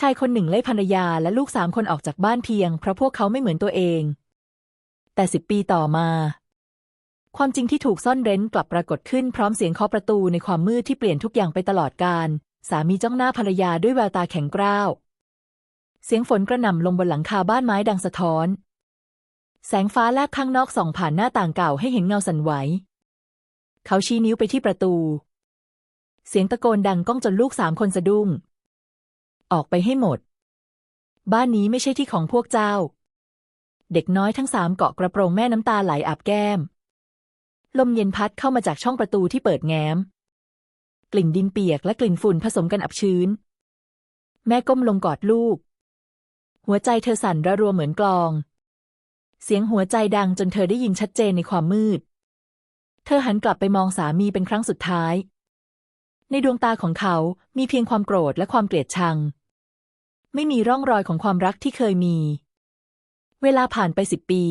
ชายคนหนึ่งไล่ภรรยาและลูกสามคนออกจากบ้านเพียง เพราะพวกเขาไม่เหมือนตัวเอง แต่สิบปีต่อมา ความจริงที่ถูกซ่อนเร้นกลับปรากฏขึ้นพร้อมเสียงเคาะประตูในความมืดที่เปลี่ยนทุกอย่างไปตลอดกาลสามีจ้องหน้าภรรยาด้วยแววตาแข็งกร้าว เสียงฝนกระหน่ำลงบนหลังคาบ้านไม้ดังสะท้อน แสงฟ้าแลบข้างนอกส่องผ่านหน้าต่างเก่าให้เห็นเงาสั่นไหว เขาชี้นิ้วไปที่ประตู เสียงตะโกนดังก้องจนลูกสามคนสะดุ้ง ออกไปให้หมด บ้านนี้ไม่ใช่ที่ของพวกเจ้า เด็กน้อยทั้งสามเกาะกระโปรงแม่น้ำตาไหลอาบแก้ม ลมเย็นพัดเข้ามาจากช่องประตูที่เปิดแง้ม กลิ่นดินเปียกและกลิ่นฝุ่นผสมกันอับชื้น แม่ก้มลงกอดลูก หัวใจเธอสั่นระรัวเหมือนกลอง เสียงหัวใจดังจนเธอได้ยินชัดเจนในความมืด เธอหันกลับไปมองสามีเป็นครั้งสุดท้าย ในดวงตาของเขา มีเพียงความโกรธและความเกลียดชัง ไม่มีร่องรอยของความรักที่เคยมี เวลาผ่านไปสิบปี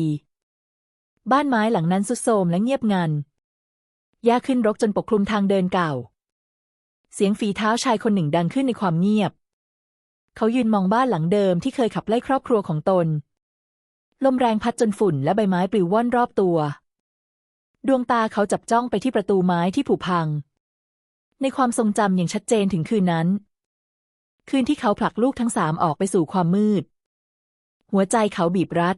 บ้านไม้หลังนั้นสุดโทมและเงียบงันหญ้าขึ้นรกจนปกคลุมทางเดินเก่า เสียงฝีเท้าชายคนหนึ่งดังขึ้นในความเงียบ เขายืนมองบ้านหลังเดิมที่เคยขับไล่ครอบครัวของตน ลมแรงพัดจนฝุ่นและใบไม้ปลิวว่อนรอบตัว ดวงตาเขาจับจ้องไปที่ประตูไม้ที่ผุพัง ในความทรงจำอย่างชัดเจนถึงคืนนั้น คืนที่เขาผลักลูกทั้งสามออกไปสู่ความมืด หัวใจเขาบีบรัด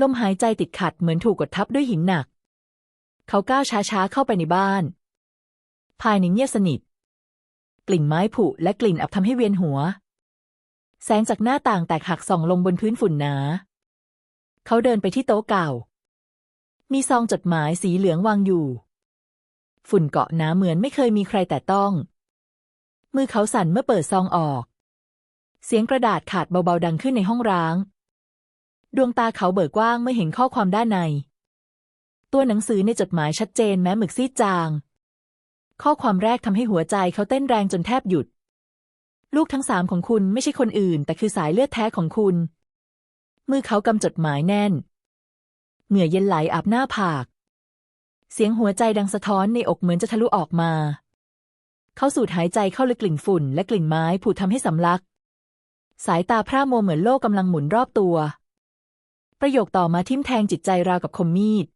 ลมหายใจติดขัดเหมือนถูกกดทับด้วยหินหนัก เขาก้าวช้าๆเข้าไปในบ้าน ภายในเงียบสนิท กลิ่นไม้ผุและกลิ่นอับทำให้เวียนหัว แสงจากหน้าต่างแตกหักส่องลงบนพื้นฝุ่นหนา เขาเดินไปที่โต๊ะเก่า มีซองจดหมายสีเหลืองวางอยู่ ฝุ่นเกาะหนาเหมือนไม่เคยมีใครแต่ต้อง มือเขาสั่นเมื่อเปิดซองออก เสียงกระดาษขาดเบาๆดังขึ้นในห้องร้าง ดวงตาเขาเบิกกว้างเมื่อเห็นข้อความด้านใน ตัวหนังสือในจดหมายชัดเจนแม้หมึกซีดจาง ข้อความแรกทำให้หัวใจเขาเต้นแรงจนแทบหยุด ลูกทั้งสามของคุณไม่ใช่คนอื่น แต่คือสายเลือดแท้ของคุณ มือเขากำจดหมายแน่น เหงื่อเย็นไหลอาบหน้าผาก เสียงหัวใจดังสะท้อนในอกเหมือนจะทะลุออกมา เขาสูดหายใจเข้าลึกกลิ่นฝุ่น และกลิ่นไม้ผุดทำให้สำลัก สายตาพร่ามัวเหมือนโลกกำลังหมุนรอบตัว ประโยคต่อมาทิ่มแทงจิตใจราวกับคมมีด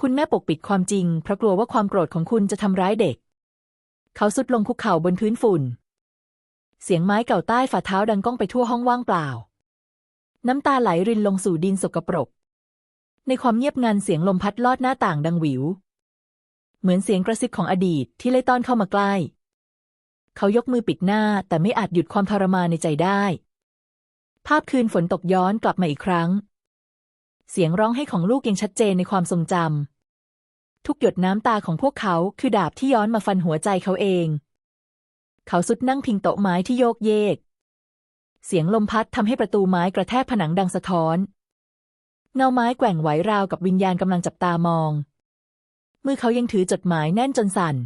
คุณแม่ปกปิดความจริง เพราะกลัวว่าความโกรธของคุณจะทำร้ายเด็ก เขาสุดลงคุกเข่าบนพื้นฝุ่น เสียงไม้เก่าใต้ฝ่าเท้าดังก้องไปทั่วห้องว่างเปล่า น้ำตาไหลรินลงสู่ดินสกปรก ในความเงียบงันเสียงลมพัดลอดหน้าต่างดังหวิว เหมือนเสียงกระซิบของอดีตที่ไล่ต้อนเข้ามาใกล้ เขายกมือปิดหน้าแต่ไม่อาจหยุดความทรมานในใจได้ ภาพคืนฝนตกย้อนกลับมาอีกครั้ง เสียงร้องให้ของลูกยังชัดเจนในความทรงจำทุกหยดน้ำตาของพวกเขาคือดาบที่ย้อนมาฟันหัวใจเขาเอง เขาสุดนั่งพิงโต๊ะไม้ที่โยกเยก เสียงลมพัดทำให้ประตูไม้กระแทกผนังดังสะท้อน เงาไม้แกว่งไหวราวกับวิญญาณกำลังจับตามอง มือเขายังถือจดหมายแน่นจนสั่น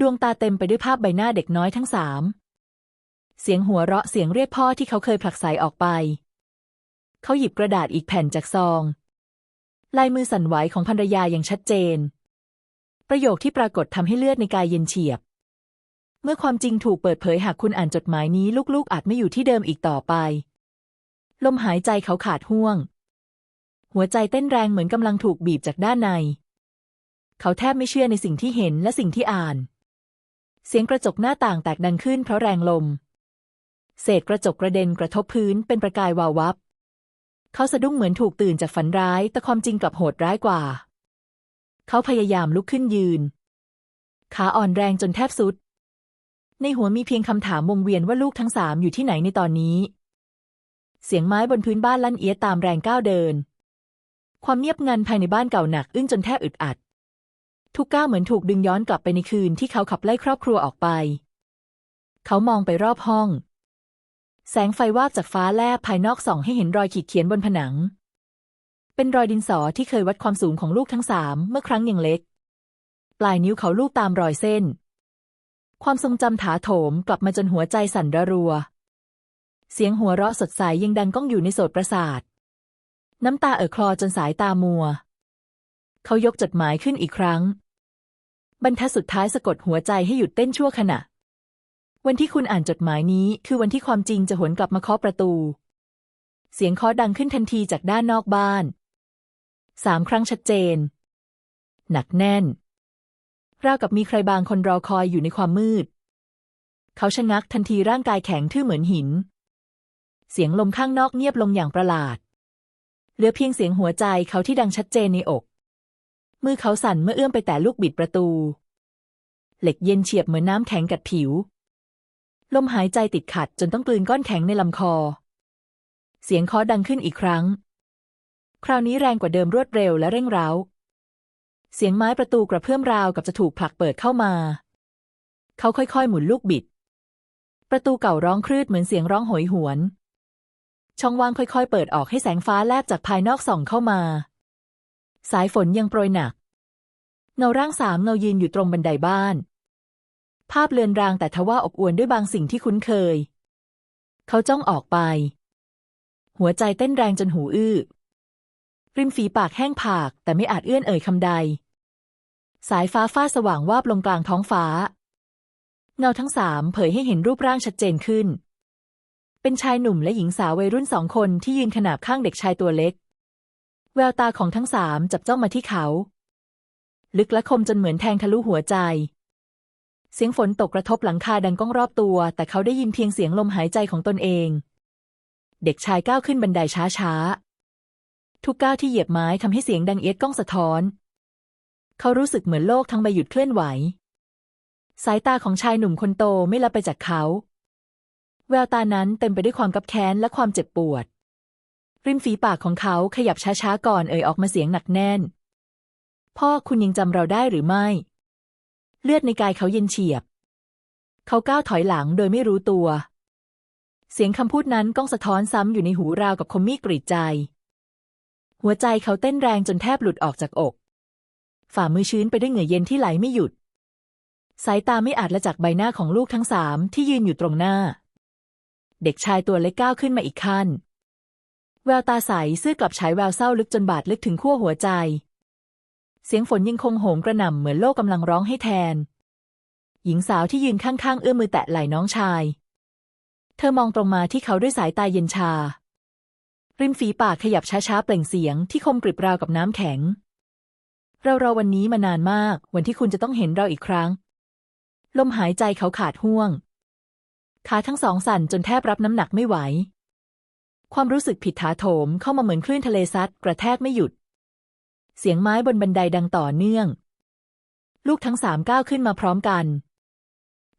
ดวงตาเต็มไปด้วยภาพใบหน้าเด็กน้อยทั้งสาม เสียงหัวเราะเสียงเรียกพ่อที่เขาเคยผลักไสออกไป เขาหยิบกระดาษอีกแผ่นจากซอง ลายมือสั่นไหวของภรรยาอย่างชัดเจน ประโยคที่ปรากฏทำให้เลือดในกายเย็นเฉียบ เมื่อความจริงถูกเปิดเผยหากคุณอ่านจดหมายนี้ลูกๆ อาจไม่อยู่ที่เดิมอีกต่อไป ลมหายใจเขาขาดห่วง หัวใจเต้นแรงเหมือนกำลังถูกบีบจากด้านใน เขาแทบไม่เชื่อในสิ่งที่เห็นและสิ่งที่อ่าน เสียงกระจกหน้าต่างแตกดังขึ้นเพราะแรงลม เศษกระจกกระเด็นกระทบพื้นเป็นประกายวาววับ เขาสะดุ้งเหมือนถูกตื่นจากฝันร้าย แต่ความจริงกลับโหดร้ายกว่า เขาพยายามลุกขึ้นยืน ขาอ่อนแรงจนแทบสุด ในหัวมีเพียงคำถามวงเวียนว่าลูกทั้งสามอยู่ที่ไหนในตอนนี้ เสียงไม้บนพื้นบ้านลั่นเอียดตามแรงก้าวเดิน ความเงียบงันภายในบ้านเก่าหนักอึ้งจนแทบอึดอัด ทุกก้าวเหมือนถูกดึงย้อนกลับไปในคืนที่เขาขับไล่ครอบครัวออกไป เขามองไปรอบห้อง แสงไฟวาบจากฟ้าแลบภายนอกส่องให้เห็นรอยขีดเขียนบนผนัง เป็นรอยดินสอที่เคยวัดความสูงของลูกทั้งสามเมื่อครั้งยังเล็ก ปลายนิ้วเขาลูบตามรอยเส้น ความทรงจำถาโถมกลับมาจนหัวใจสั่นระรัว เสียงหัวเราะสดใสยังดังก้องอยู่ในโสตประสาท น้ำตาเอ่อคลอจนสายตามัว เขายกจดหมายขึ้นอีกครั้ง บรรทัดสุดท้ายสะกดหัวใจให้หยุดเต้นชั่วขณะ วันที่คุณอ่านจดหมายนี้คือวันที่ความจริงจะหวนกลับมาเคาะประตู เสียงเคาะดังขึ้นทันทีจากด้านนอกบ้าน สามครั้งชัดเจน หนักแน่น ราวกับมีใครบางคนรอคอยอยู่ในความมืด เขาชะงักทันทีร่างกายแข็งทื่อเหมือนหิน เสียงลมข้างนอกเงียบลงอย่างประหลาด เหลือเพียงเสียงหัวใจเขาที่ดังชัดเจนในอก มือเขาสั่นเมื่อเอื้อมไปแตะลูกบิดประตู เหล็กเย็นเฉียบเหมือนน้ำแข็งกัดผิว ลมหายใจติดขัดจนต้องกลืนก้อนแข็งในลำคอ เสียงเคาะดังขึ้นอีกครั้ง คราวนี้แรงกว่าเดิมรวดเร็วและเร่งเร้า เสียงไม้ประตูกระเพื่อมราวกับจะถูกผลักเปิดเข้ามา เขาค่อยๆ หมุนลูกบิด ประตูเก่าร้องครืดเหมือนเสียงร้องโหยหวน ช่องว่างค่อยๆ เปิดออกให้แสงฟ้าแลบจากภายนอกส่องเข้ามา สายฝนยังโปรยหนัก เงาร่างสามเงายืนอยู่ตรงบันไดบ้าน ภาพเลือนรางแต่ทว่าอบอวลด้วยบางสิ่งที่คุ้นเคย เขาจ้องออกไป หัวใจเต้นแรงจนหูอื้อริมฝีปากแห้งผาก แต่ไม่อาจเอื้อนเอ่ยคำใด สายฟ้าฟาดสว่างวาบลงกลางท้องฟ้า เงาทั้งสามเผยให้เห็นรูปร่างชัดเจนขึ้น เป็นชายหนุ่มและหญิงสาววัยรุ่นสองคนที่ยืนขนาบข้างเด็กชายตัวเล็ก แววตาของทั้งสามจับจ้องมาที่เขา ลึกและคมจนเหมือนแทงทะลุหัวใจ เสียงฝนตกกระทบหลังคาดังก้องรอบตัว แต่เขาได้ยินเพียงเสียงลมหายใจของตนเอง เด็กชายก้าวขึ้นบันไดช้าๆ ทุกก้าวที่เหยียบไม้ทำให้เสียงดังเอียดก้องสะท้อน เขารู้สึกเหมือนโลกทั้งใบหยุดเคลื่อนไหว สายตาของชายหนุ่มคนโตไม่ละไปจากเขา แววตานั้นเต็มไปด้วยความกับแค้นและความเจ็บปวด ริมฝีปากของเขาขยับช้าๆก่อนเอ่ยออกมาเสียงหนักแน่น พ่อคุณยังจำเราได้หรือไม่ เลือดในกายเขาเย็นเฉียบ เขาก้าวถอยหลังโดยไม่รู้ตัว เสียงคำพูดนั้นก้องสะท้อนซ้ำอยู่ในหูราวกับคมมีดกรีดใจ หัวใจเขาเต้นแรงจนแทบหลุดออกจากอก ฝ่ามือชื้นไปด้วยเหงื่อเย็นที่ไหลไม่หยุด สายตาไม่อาจละจากใบหน้าของลูกทั้งสามที่ยืนอยู่ตรงหน้า เด็กชายตัวเล็กก้าวขึ้นมาอีกขั้น แววตาใสซื่อกลับฉายแววเศร้าลึกจนบาดลึกถึงขั้วหัวใจ เสียงฝนยังคงโหมกระหน่ำเหมือนโลกกำลังร้องให้แทน หญิงสาวที่ยืนข้างๆ เอื้อมมือแตะไหล่น้องชาย เธอมองตรงมาที่เขาด้วยสายตาเย็นชา ริมฝีปากขยับช้าๆ เปล่งเสียงที่คมกริบราวกับน้ำแข็ง เรารอวันนี้มานานมาก วันที่คุณจะต้องเห็นเราอีกครั้ง ลมหายใจเขาขาดห่วง ขาทั้งสองสั่นจนแทบรับน้ำหนักไม่ไหว ความรู้สึกผิดถาโถมเข้ามาเหมือนคลื่นทะเลซัดกระแทกไม่หยุด เสียงไม้บนบันไดดังต่อเนื่อง ลูกทั้งสามก้าวขึ้นมาพร้อมกัน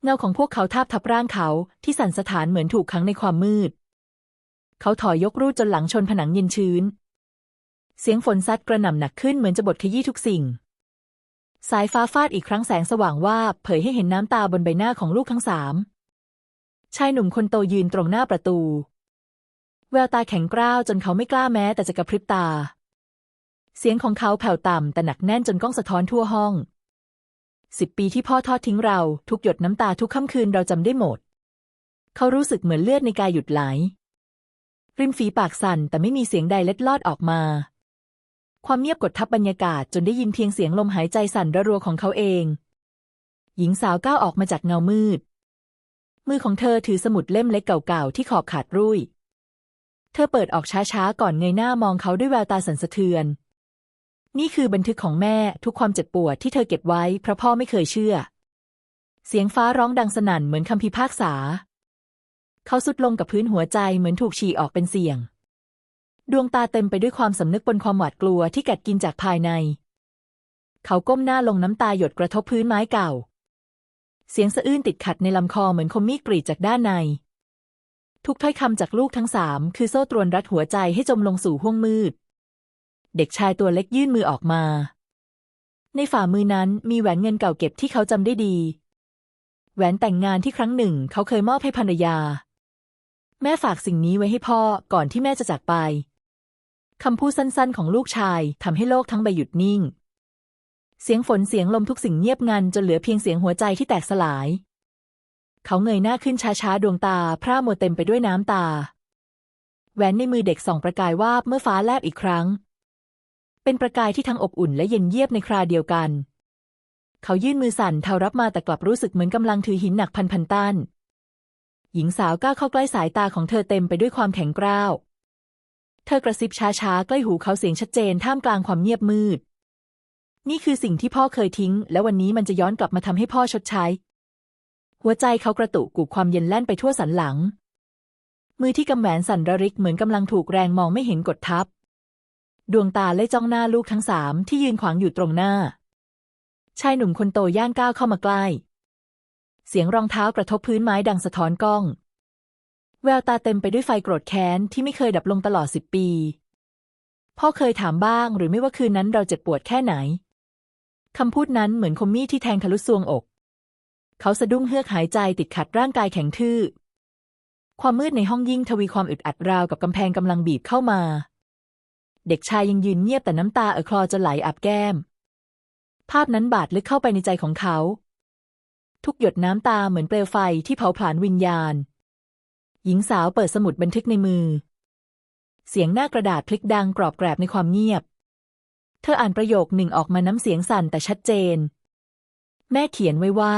เงาของพวกเขาทาบทับร่างเขาที่สั่นสะท้านเหมือนถูกขังในความมืด เขาถอยยกรูดจนหลังชนผนังเย็นชื้น เสียงฝนซัดกระหน่ำหนักขึ้นเหมือนจะบดขยี้ทุกสิ่งสายฟ้าฟาดอีกครั้งแสงสว่างวาบเผยให้เห็นน้ำตาบนใบหน้าของลูกทั้งสาม ชายหนุ่มคนโตยืนตรงหน้าประตู แววตาแข็งกร้าวจนเขาไม่กล้าแม้แต่จะกระพริบตา เสียงของเขาแผ่วต่ำแต่หนักแน่นจนก้องสะท้อนทั่วห้องสิบปีที่พ่อทอดทิ้งเรา ทุกหยดน้ำตาทุกค่ำคืนเราจำได้หมด เขารู้สึกเหมือนเลือดในกายหยุดไหล ริมฝีปากสั่นแต่ไม่มีเสียงใดเล็ดลอดออกมา ความเงียบกดทับบรรยากาศจนได้ยินเพียงเสียงลมหายใจสั่นระรัวของเขาเอง หญิงสาวก้าวออกมาจากเงามืด มือของเธอถือสมุดเล่มเล็กเก่าๆที่ขอบขาดรุ่ย เธอเปิดออกช้าๆก่อนเงยหน้ามองเขาด้วยแววตาสันสะเทือน นี่คือบันทึกของแม่ทุกความเจ็บปวดที่เธอเก็บไว้เพราะพ่อไม่เคยเชื่อ เสียงฟ้าร้องดังสนั่นเหมือนคำพิพากษา เขาสุดลงกับพื้นหัวใจเหมือนถูกฉี่ออกเป็นเสียง ดวงตาเต็มไปด้วยความสำนึกบนความหวาดกลัวที่กัดกินจากภายใน เขาก้มหน้าลงน้ำตาหยดกระทบพื้นไม้เก่า เสียงสะอื้นติดขัดในลำคอเหมือนคมมีดกรีดจากด้านใน ทุกถ้อยคำจากลูกทั้งสามคือโซ่ตรวนรัดหัวใจให้จมลงสู่ห้วงมืด เด็กชายตัวเล็กยื่นมือออกมา ในฝ่ามือนั้นมีแหวนเงินเก่าเก็บที่เขาจำได้ดี แหวนแต่งงานที่ครั้งหนึ่งเขาเคยมอบให้ภรรยา แม่ฝากสิ่งนี้ไว้ให้พ่อก่อนที่แม่จะจากไปคำพูดสั้นๆ ของลูกชายทำให้โลกทั้งใบหยุดนิ่ง เสียงฝนเสียงลมทุกสิ่งเงียบงันจนเหลือเพียงเสียงหัวใจที่แตกสลาย เขาเงยหน้าขึ้นช้าๆ ดวงตา พร่ามัวเต็มไปด้วยน้ำตา แหวนในมือเด็กส่องประกายวาบเมื่อฟ้าแลบอีกครั้ง เป็นประกายที่ทั้งอบอุ่นและเย็นเยียบในคราเดียวกัน เขายื่นมือสั่นเทารับมาแต่กลับรู้สึกเหมือนกำลังถือหินหนักพันพันตันหญิงสาวก้าวเข้าใกล้สายตาของเธอเต็มไปด้วยความแข็งกร้าว เธอกระซิบช้าๆ ใกล้หูเขาเสียงชัดเจนท่ามกลางความเงียบมืด นี่คือสิ่งที่พ่อเคยทิ้ง และวันนี้มันจะย้อนกลับมาทำให้พ่อชดใช้ หัวใจเขากระตุกกุกความเย็นแล่นไปทั่วสันหลัง มือที่กำแหวนสั่นระริกเหมือนกำลังถูกแรงมองไม่เห็นกดทับ ดวงตาเล่จ้องหน้าลูกทั้งสามที่ยืนขวางอยู่ตรงหน้า ชายหนุ่มคนโตย่างก้าวเข้ามาใกล้ เสียงรองเท้ากระทบพื้นไม้ดังสะท้อนกล้อง แววตาเต็มไปด้วยไฟโกรธแค้นที่ไม่เคยดับลงตลอดสิบปี พ่อเคยถามบ้างหรือไม่ว่าคืนนั้นเราเจ็บปวดแค่ไหน คำพูดนั้นเหมือนคมมีดที่แทงทะลุซวงอก เขาสะดุ้งเฮือกหายใจติดขัดร่างกายแข็งทื่อ ความมืดในห้องยิ่งทวีความอึดอัดราวกับกำแพงกำลังบีบเข้ามา เด็กชายยังยืนเงียบแต่น้ำตาเอ่อคลอจนไหลอาบแก้ม ภาพนั้นบาดลึกเข้าไปในใจของเขา ทุกหยดน้ำตาเหมือนเปลวไฟที่เผาผลาญวิญญาณ หญิงสาวเปิดสมุดบันทึกในมือ เสียงหน้ากระดาษพลิกดังกรอบแกรบในความเงียบ เธออ่านประโยคหนึ่งออกมาน้ำเสียงสั่นแต่ชัดเจน แม่เขียนไว้ว่า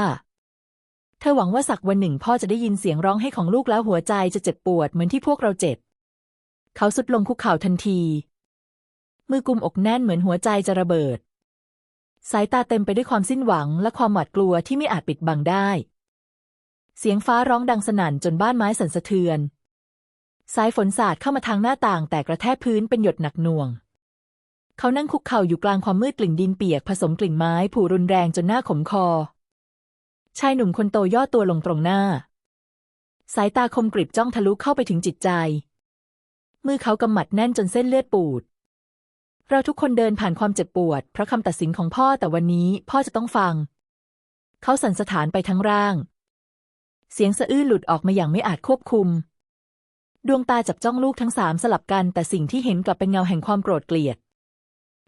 เธอหวังว่าสักวันหนึ่งพ่อจะได้ยินเสียงร้องให้ของลูกแล้วหัวใจจะเจ็บปวดเหมือนที่พวกเราเจ็บ เขาสุดลงคุกเข่าทันที มือกุมอกแน่นเหมือนหัวใจจะระเบิด สายตาเต็มไปด้วยความสิ้นหวังและความหวาดกลัวที่ไม่อาจปิดบังได้ เสียงฟ้าร้องดังสนั่นจนบ้านไม้สั่นสะเทือน สายฝนสาดเข้ามาทางหน้าต่างแต่กระแทกพื้นเป็นหยดหนักหน่วง เขานั่งคุกเข่าอยู่กลางความมืดกลิ่นดินเปียกผสมกลิ่นไม้ผูรุนแรงจนหน้าขมคอ ชายหนุ่มคนโตย่อตัวลงตรงหน้า สายตาคมกริบจ้องทะลุเข้าไปถึงจิตใจ มือเขากำหมัดแน่นจนเส้นเลือดปูด เราทุกคนเดินผ่านความเจ็บปวด เพราะคำตัดสินของพ่อแต่วันนี้พ่อจะต้องฟัง เขาสั่นสะท้านไปทั้งร่าง เสียงสะอื้นหลุดออกมาอย่างไม่อาจควบคุม ดวงตาจับจ้องลูกทั้งสามสลับกัน แต่สิ่งที่เห็นกลับเป็นเงาแห่งความโกรธเกลียด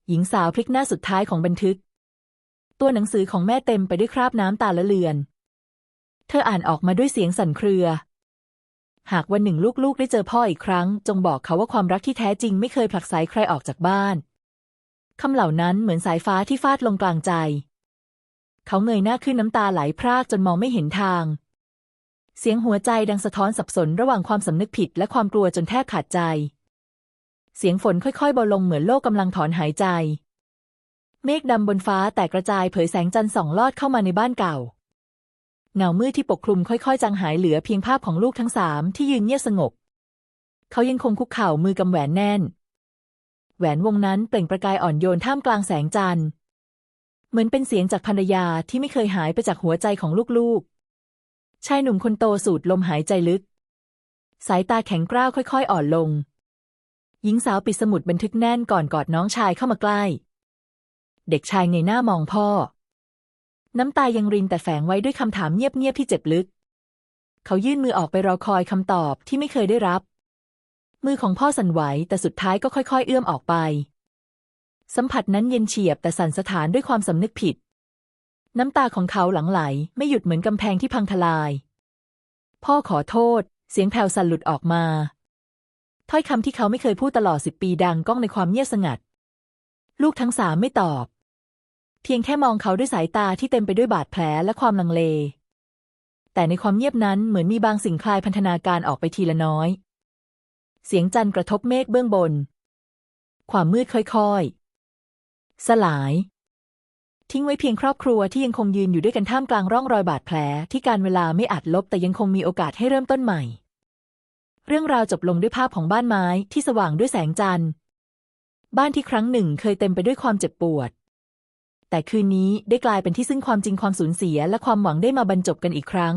หญิงสาวพลิกหน้าสุดท้ายของบันทึก ตัวหนังสือของแม่เต็มไปด้วยคราบน้ำตาละเลือน เธออ่านออกมาด้วยเสียงสั่นเครือ หากวันหนึ่งลูกๆ ได้เจอพ่ออีกครั้ง จงบอกเขาว่าความรักที่แท้จริงไม่เคยผลักไสใครออกจากบ้านคำเหล่านั้นเหมือนสายฟ้าที่ฟาดลงกลางใจ เขาเงยหน้าขึ้นน้ำตาไหลพรากจนมองไม่เห็นทาง เสียงหัวใจดังสะท้อนสับสนระหว่างความสำนึกผิดและความกลัวจนแทบขาดใจ เสียงฝนค่อยๆเบาลงเหมือนโลกกำลังถอนหายใจ เมฆดำบนฟ้าแตกกระจายเผยแสงจันทร์ส่องลอดเข้ามาในบ้านเก่า เงามืดที่ปกคลุมค่อยๆ จางหายเหลือเพียงภาพของลูกทั้งสามที่ยืนเงียบสงบ เขายังคงคุกเข่ามือกำแหวนแน่น แหวนวงนั้นเปล่งประกายอ่อนโยนท่ามกลางแสงจันทร์ เหมือนเป็นเสียงจากภรรยาที่ไม่เคยหายไปจากหัวใจของลูกๆ ชายหนุ่มคนโตสูดลมหายใจลึก สายตาแข็งกร้าวค่อยๆ อ่อนลง หญิงสาวปิดสมุดบันทึกแน่นก่อนกอดน้องชายเข้ามาใกล้ เด็กชายเงยหน้ามองพ่อ น้ำตายังรินแต่แฝงไว้ด้วยคำถามเงียบๆที่เจ็บลึก เขายื่นมือออกไปรอคอยคำตอบที่ไม่เคยได้รับ มือของพ่อสั่นไหวแต่สุดท้ายก็ค่อยๆ เอื้อมออกไป สัมผัสนั้นเย็นเฉียบแต่สั่นสะท้านด้วยความสำนึกผิด น้ำตาของเขาหลังไหล ไม่หยุดเหมือนกำแพงที่พังทลาย พ่อขอโทษ เสียงแผ่วสั่นหลุดออกมา ถ้อยคำที่เขาไม่เคยพูดตลอดสิบปีดังก้องในความเงียบสงัด ลูกทั้งสามไม่ตอบ เพียงแค่มองเขาด้วยสายตาที่เต็มไปด้วยบาดแผลและความลังเล แต่ในความเงียบนั้นเหมือนมีบางสิ่งคลายพันธนาการออกไปทีละน้อย เสียงจันทร์กระทบเมฆเบื้องบน ความมืดค่อยๆ สลาย ทิ้งไว้เพียงครอบครัวที่ยังคงยืนอยู่ด้วยกันท่ามกลางร่องรอยบาดแผลที่การเวลาไม่อาจลบแต่ยังคงมีโอกาสให้เริ่มต้นใหม่ เรื่องราวจบลงด้วยภาพของบ้านไม้ที่สว่างด้วยแสงจันทร์ บ้านที่ครั้งหนึ่งเคยเต็มไปด้วยความเจ็บปวด แต่คืนนี้ได้กลายเป็นที่ซึ่งความจริงความสูญเสียและความหวังได้มาบรรจบกันอีกครั้ง